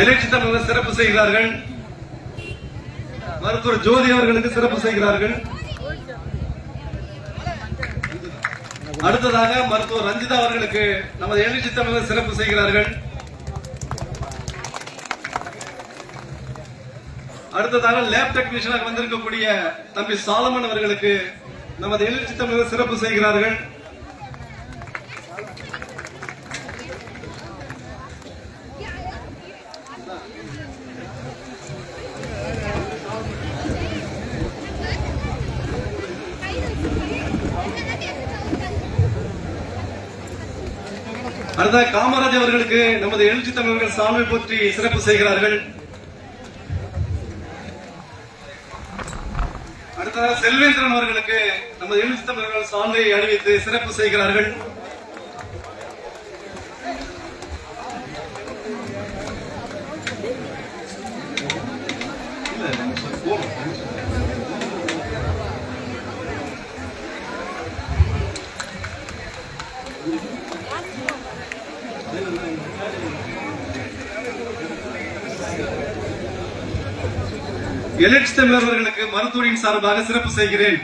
எழுச்சி தமிழர் சிறப்பு செய்கிறார்கள். மருத்துவர் ஜோதி அவர்களுக்கு சிறப்பு செய்கிறார்கள். அடுத்ததாக மருத்துவர் ரஞ்சிதா அவர்களுக்கு நமது எழுச்சி தமிழர் சிறப்பு செய்கிறார்கள். அடுத்ததாக லேப் டெக்னீஷியனாக வந்திருக்கக்கூடிய தம்பி சாலமன் அவர்களுக்கு நமது எழுச்சி தமிழர் சிறப்பு செய்கிறார்கள். அடுத்த காமராஜ் அவர்களுக்கு நமது எழுச்சி தமிழர்கள் சால்வை போற்றி சிறப்பு செய்கிறார்கள். அடுத்ததாக செல்வேந்திரன் அவர்களுக்கு நமது எழுச்சி தமிழர்கள் சால்வை அணிவித்து சிறப்பு செய்கிறார்கள். எழுச்சி தமிழர் அவர்களுக்கு மருத்துவரின் சார்பாக சிறப்பு செய்கிறேன்.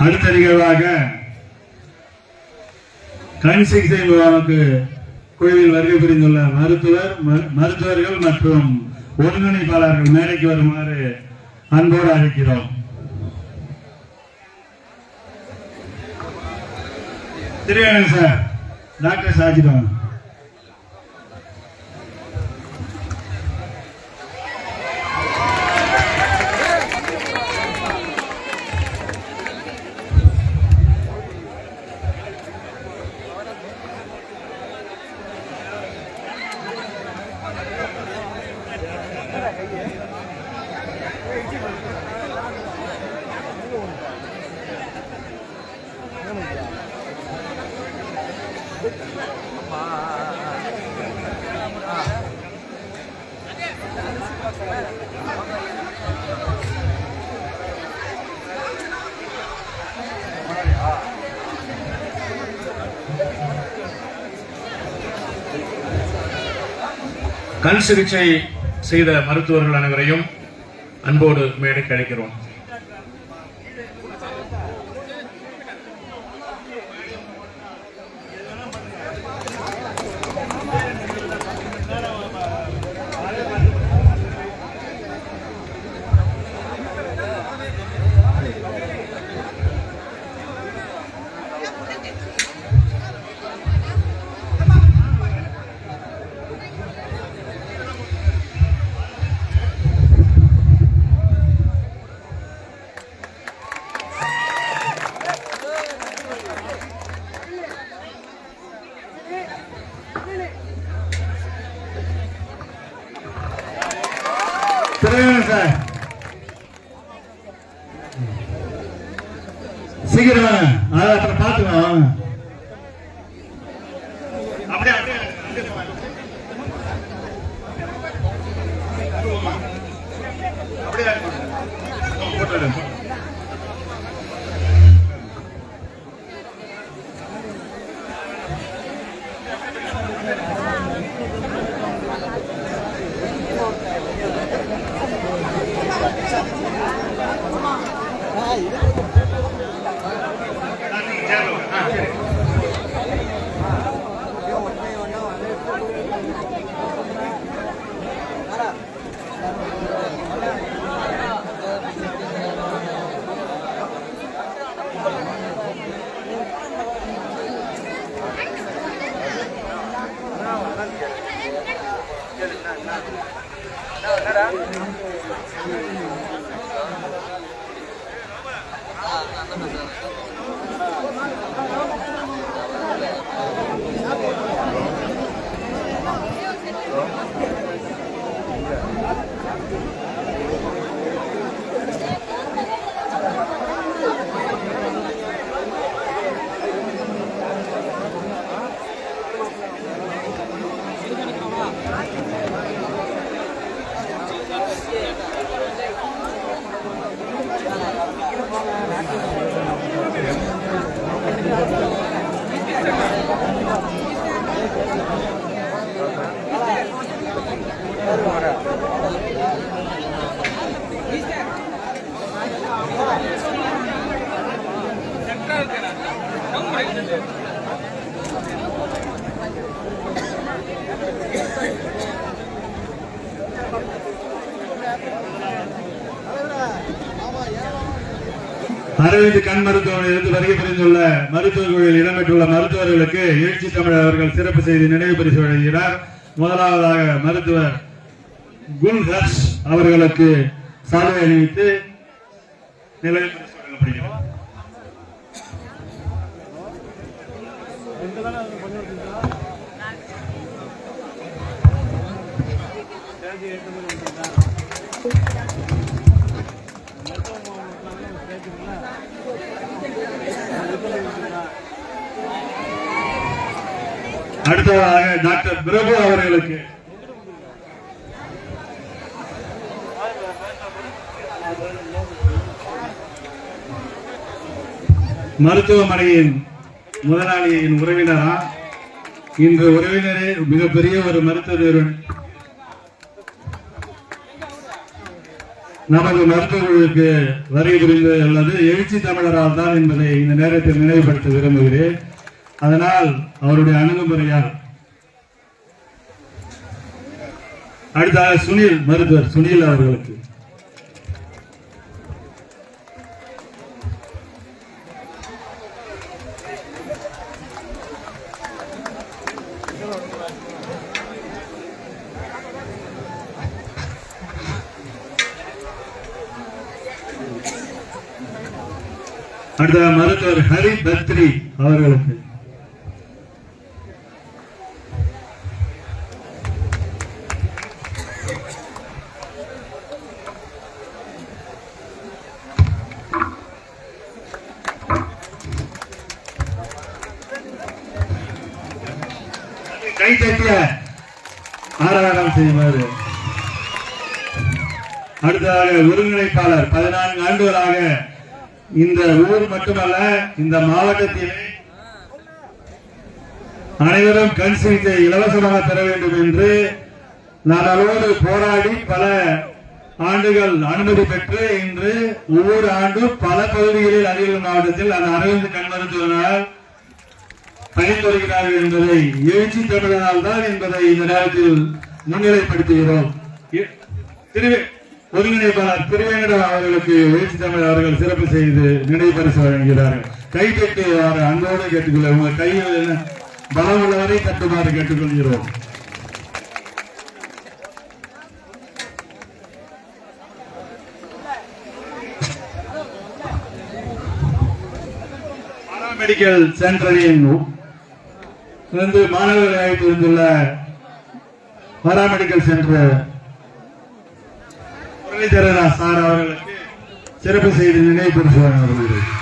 அடுத்த நிகழ்வாக கண் சிகிச்சை முகாமுக்கு குழுவில் வருகை புரிந்துள்ள மருத்துவர் மரு- மருத்துவர்கள் மற்றும் ஒருங்கிணைப்பாளர்கள் மேடைக்கு வருமாறு அன்போடு அழைக்கிறோம். திருவேணன் சார். டாக்டர் சாஜிடம் கண் சிகிச்சை செய்த மருத்துவர்கள் அனைவரையும் அன்போடு மேடைக்கு அழைக்கிறோம். அப்படியே அரவிந்த் கண் மருத்துவமனையிலிருந்து வருகை புரிந்துள்ள மருத்துவக் குழுவில் இடம்பெற்றுள்ள மருத்துவர்களுக்கு எழுச்சி தமிழர் அவர்கள் சிறப்பு செய்தி நினைவு பரிசு வழங்குகிறார். முதலாவதாக மருத்துவர் குல் ஹர்ஷ் அவர்களுக்கு சாலை அணிவித்து நினைவு பரிசு வழங்கப்படுகிறது அடுத்ததாக டாக்டர் பிரபு அவர்களுக்கு. மருத்துவமனையின் முதலாளியின் உறவினரா? இன்று உறவினரே மிகப்பெரிய ஒரு மருத்துவ நிறுவனம் நமது மருத்துவ குழுவுக்கு வருகை புரிந்து உள்ளது. எழுச்சி தமிழரால் தான் என்பதை இந்த நேரத்தில் நினைவுபடுத்த விரும்புகிறேன். அதனால் அவருடைய அணுகுமுறையால். அடுத்த சுனில் மருத்துவர் சுனில் அவர்களுக்கு. அடுத்த மருத்துவர் ஹரி பத்ரி அவர்களுக்கு. கை தட்டிய ஆராதனம் செய்யுமாறு அடுத்ததாக ஒருங்கிணைப்பாளர் பதினான்கு ஆண்டுகளாக இந்த ஊர் மட்டுமல்ல இந்த மாவட்டத்திலே அனைவரும் கண் சிகிச்சை இலவசமாக பெற வேண்டும் என்று நாளோடு போராடி பல ஆண்டுகள் அனுமதி பெற்று இன்று ஒவ்வொரு ஆண்டும் பல பகுதிகளில் அரியலூர் மாவட்டத்தில் அந்த அரவிந்த் கண் மருத்துவனால் பயன்படுகிறார்கள் என்பதை எழுச்சி தொடர்பதால் தான் என்பதை இந்த நேரத்தில் முன்னிலைப்படுத்துகிறோம். திருவே ஒருங்கிணைப்பாளர் திருவேங்கட அவர்களுக்கு உயர்ச்சி தமிழ் அவர்கள் சிறப்பு செய்து நினைவு பரிசு வழங்குகிறார்கள். கை தட்டு அன்போடு கேட்டுக்கொள்ள உங்கள் கையில் என்ன பலம் உள்ளவரை தட்டுமாறு கேட்டுக்கொள்கிறோம். மெடிக்கல் சென்டரின் வந்து மாணவர்களை அழைத்து வந்துள்ள பாராமெடிக்கல் சென்டர் முரளிதரன் சார் அவர்களுக்கு சிறப்பு செய்து நினைவு பரிசு வழங்கப்படுகிறது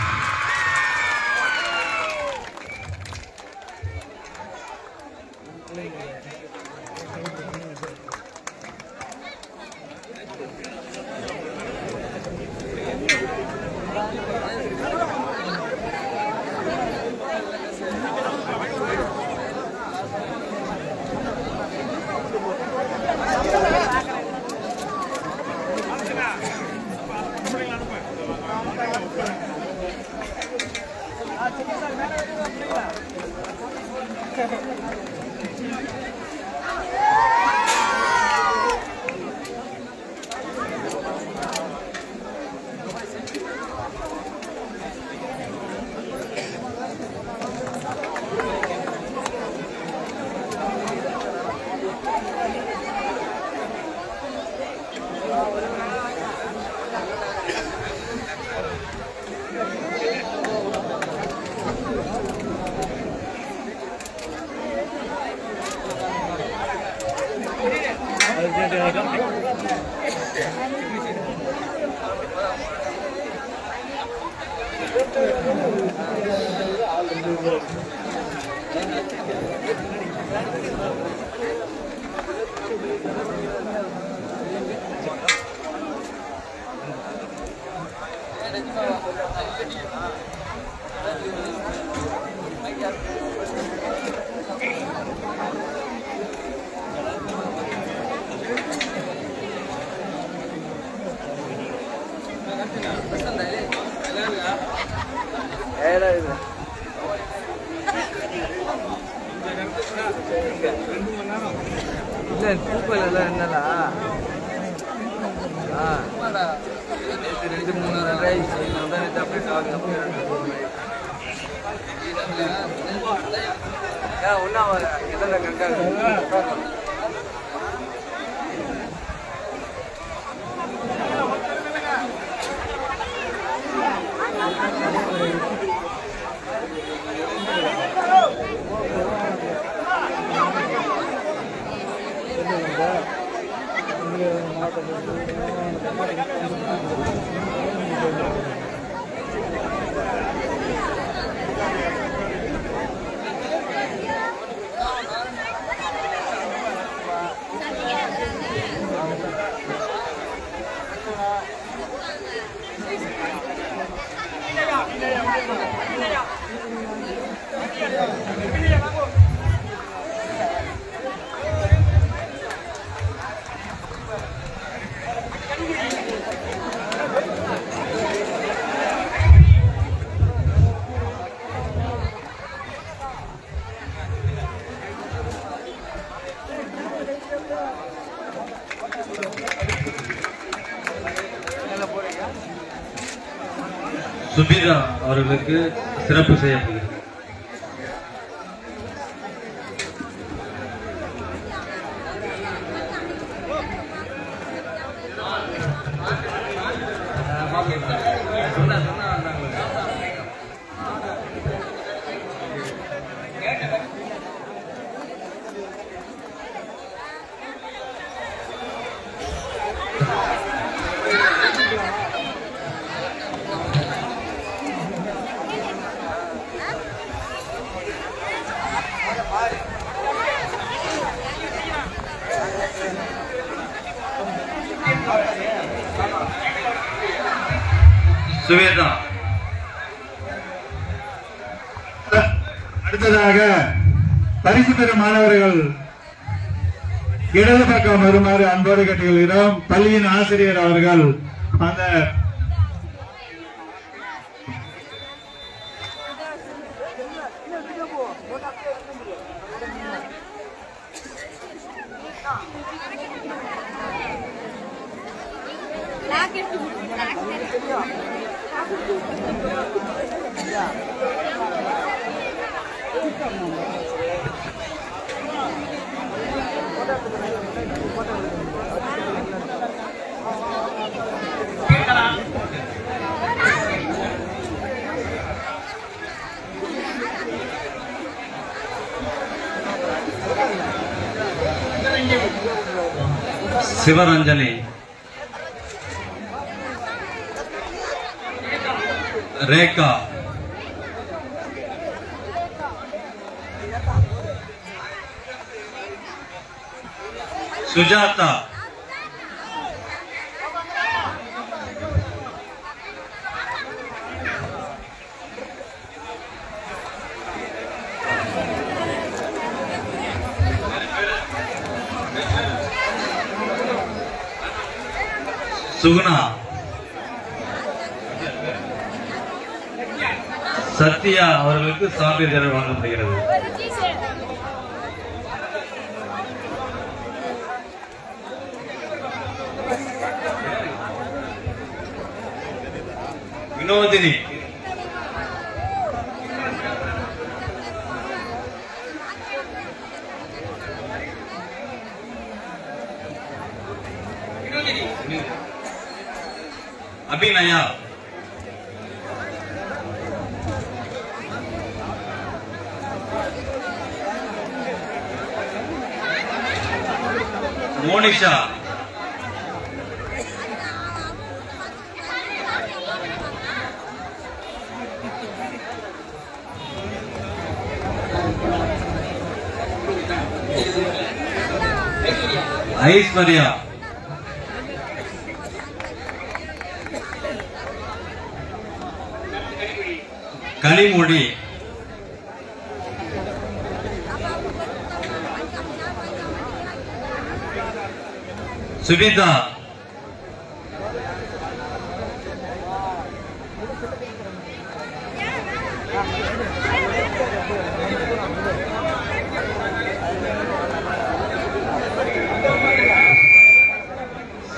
இல்ல பூக்கள் எல்லாம் என்னடா? ஆ. நேற்று ரெண்டு மூணு ரெண்டு தான் நேற்று அப்படியே டாக் அப்படியே ரெண்டு மூணு ஏன் ஒன்றா வர எதில் கரெக்டாக Gracias. சுபீதா அவர்களுக்கு சிறப்பு செய்யப்படும் சுவேதா. அடுத்ததாக பரிசு பெறும் மாணவர்கள் இடது பக்கம் வருமாறு அன்போடு கட்டுகிறோம் பள்ளியின் ஆசிரியர் அவர்கள் அந்த शिवरंजनी। रेखा। सुजाता। சுகுணா. சத்யா அவர்களுக்கு சான்றிதழ் வழங்கப்படுகிறது. வினோதினி. டீச்சர் வினோதினி மோனிஷா. ஐஸ்வர்யா. கனிமொழி. சுபிதா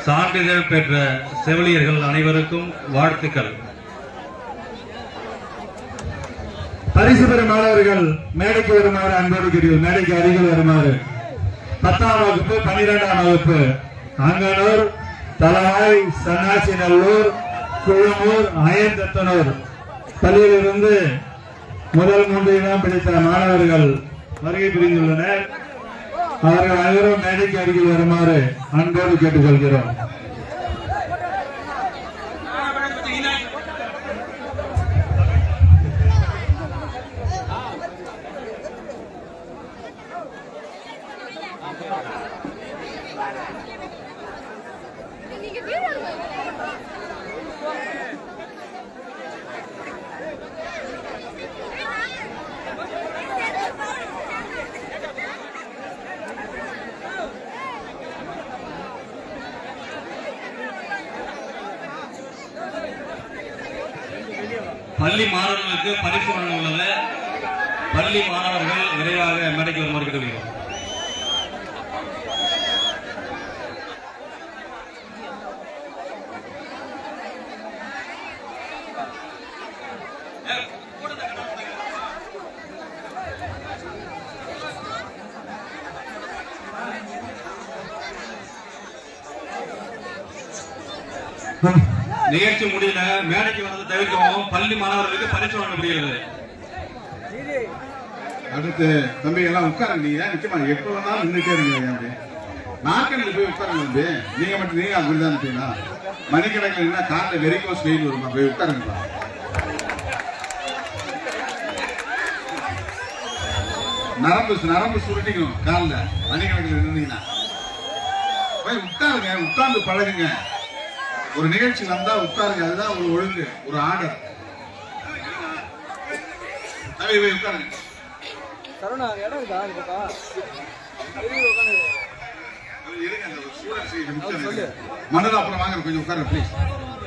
சான்றிதழ் பெற்ற செவிலியர்கள் அனைவருக்கும் வாழ்த்துக்கள். பரிசு பெறும் மாணவர்கள் மேடைக்கு வருமாறு அன்போடு கேட்கிறோம் மேடைக்கு அருகில் வருமாறு. பத்தாம் வகுப்பு பன்னிரெண்டாம் வகுப்பு. அங்கனூர் தலவாய் சன்னாசி நல்லூர் குழுமூர் அயந்தத்தனூர் பள்ளியிலிருந்து முதல் மூன்று இடம் பிடித்த மாணவர்கள் வருகை புரிந்துள்ளனர். அவர்கள் அனைவரும் மேடைக்கு அருகில் வருமாறு அன்போடு கேட்டுக்கொள்கிறோம் நீங்க வீடு பள்ளி மாணவர்களுக்கு பரிசு வழங்க உள்ளது பள்ளி மாணவர்கள் விரைவாக மேடைக்கு வருமாறு கேட்டுக்கொள்கிறோம். நிகழ்ச்சி முடியல மேடைக்கு வந்து தவிர்க்கவும் பள்ளி மாணவர்களுக்கு பரிசு வழங்கப்படுகிறது அடுத்து தம்பி எல்லாம் உட்கார நீங்க நிச்சயமா நிக்க எப்ப வேணாலும் நின்றுட்டே இருங்க அப்படி? நாக்கல்ல போய் உட்காருங்க தம்பி. நீங்க மட்டும் நீங்க அப்படிதான் இருப்பீங்களா மணிக்கணக்கில் என்ன காலில் வெறிக்கோஸ் வெயில் வருமா? போய் உட்காருங்கப்பா. நரம்பு நரம்பு சுருட்டிக்கணும் காலில். மணிக்கணக்கில் இருந்தீங்கன்னா போய் உட்காருங்க உட்கார்ந்து பழகுங்க. ஒரு நிகழ்ச்சி வந்தா உட்காருங்க அதுதான் ஒரு ஒழுங்கு ஒரு ஆர்டர். தம்பி போய் உட்காருங்க. சரவணா இடம் இருக்கா? மனதில் அப்புறம் வாங்க கொஞ்சம் உட்காருங்க ப்ளீஸ்